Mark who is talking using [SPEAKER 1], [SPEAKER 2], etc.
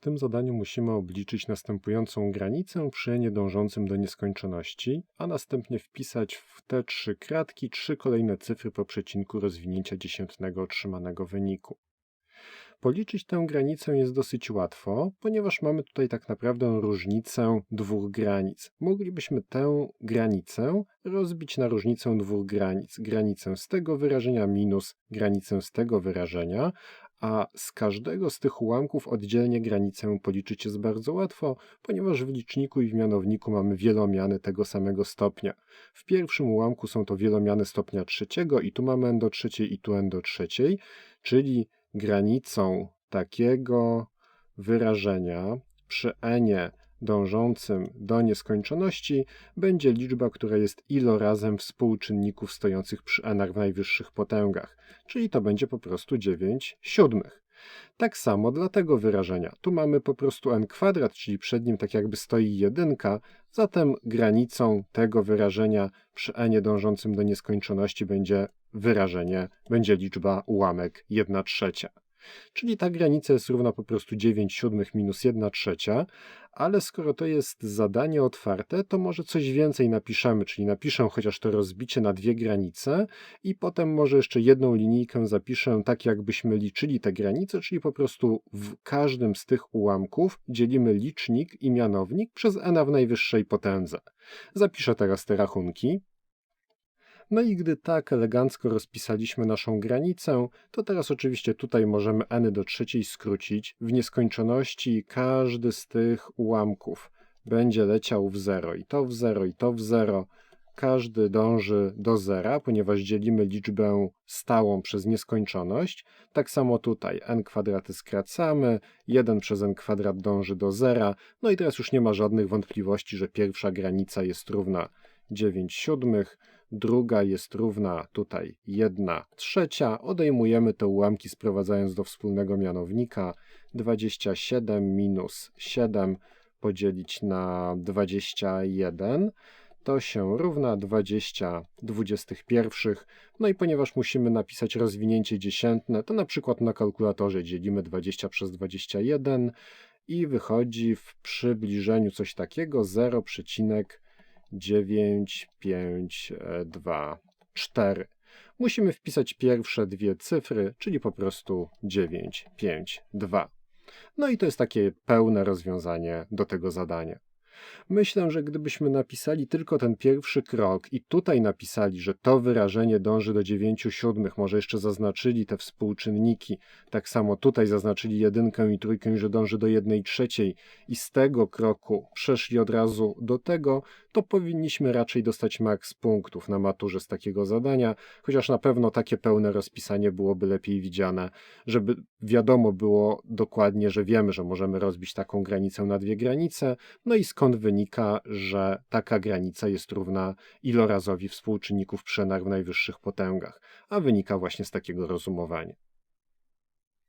[SPEAKER 1] W tym zadaniu musimy obliczyć następującą granicę przy n dążącym do nieskończoności, a następnie wpisać w te trzy kratki trzy kolejne cyfry po przecinku rozwinięcia dziesiętnego otrzymanego wyniku. Policzyć tę granicę jest dosyć łatwo, ponieważ mamy tutaj tak naprawdę różnicę dwóch granic. Moglibyśmy tę granicę rozbić na różnicę dwóch granic. Granicę z tego wyrażenia minus granicę z tego wyrażenia, a z każdego z tych ułamków oddzielnie granicę policzyć jest bardzo łatwo, ponieważ w liczniku i w mianowniku mamy wielomiany tego samego stopnia. W pierwszym ułamku są to wielomiany stopnia trzeciego i tu mamy n do trzeciej i tu n do trzeciej, czyli granicą takiego wyrażenia przy n dążącym do nieskończoności będzie liczba, która jest ilorazem współczynników stojących przy n w najwyższych potęgach, czyli to będzie po prostu 9 siódmych. Tak samo dla tego wyrażenia. Tu mamy po prostu n kwadrat, czyli przed nim tak jakby stoi jedynka, zatem granicą tego wyrażenia przy n dążącym do nieskończoności będzie wyrażenie, będzie liczba ułamek 1 trzecia. Czyli ta granica jest równa po prostu 9 siódmych minus 1 trzecia, ale skoro to jest zadanie otwarte, to może coś więcej napiszemy, czyli napiszę chociaż to rozbicie na dwie granice i potem może jeszcze jedną linijkę zapiszę tak, jakbyśmy liczyli te granice, czyli po prostu w każdym z tych ułamków dzielimy licznik i mianownik przez n w najwyższej potędze. Zapiszę teraz te rachunki. No i gdy tak elegancko rozpisaliśmy naszą granicę, to teraz oczywiście tutaj możemy n do trzeciej skrócić. W nieskończoności każdy z tych ułamków będzie leciał w 0 i to w 0 i to w 0. Każdy dąży do zera, ponieważ dzielimy liczbę stałą przez nieskończoność. Tak samo tutaj n kwadraty skracamy, 1 przez n kwadrat dąży do zera. No i teraz już nie ma żadnych wątpliwości, że pierwsza granica jest równa 9 siódmych, druga jest równa tutaj 1 trzecia. Odejmujemy te ułamki sprowadzając do wspólnego mianownika 27 minus 7 podzielić na 21 to się równa 20 21. No i ponieważ musimy napisać rozwinięcie dziesiętne, to na przykład na kalkulatorze dzielimy 20 przez 21 i wychodzi w przybliżeniu coś takiego 0, 9, 5, 2, 4. Musimy wpisać pierwsze dwie cyfry, czyli po prostu 9, 5, 2. No i to jest takie pełne rozwiązanie do tego zadania. Myślę, że gdybyśmy napisali tylko ten pierwszy krok i tutaj napisali, że to wyrażenie dąży do 9 siódmych, może jeszcze zaznaczyli te współczynniki, tak samo tutaj zaznaczyli jedynkę i trójkę, że dąży do 1 trzeciej i z tego kroku przeszli od razu do tego, to powinniśmy raczej dostać maks punktów na maturze z takiego zadania, chociaż na pewno takie pełne rozpisanie byłoby lepiej widziane, żeby wiadomo było dokładnie, że wiemy, że możemy rozbić taką granicę na dwie granice, no i skąd wynika, że taka granica jest równa ilorazowi współczynników przy w najwyższych potęgach, a wynika właśnie z takiego rozumowania.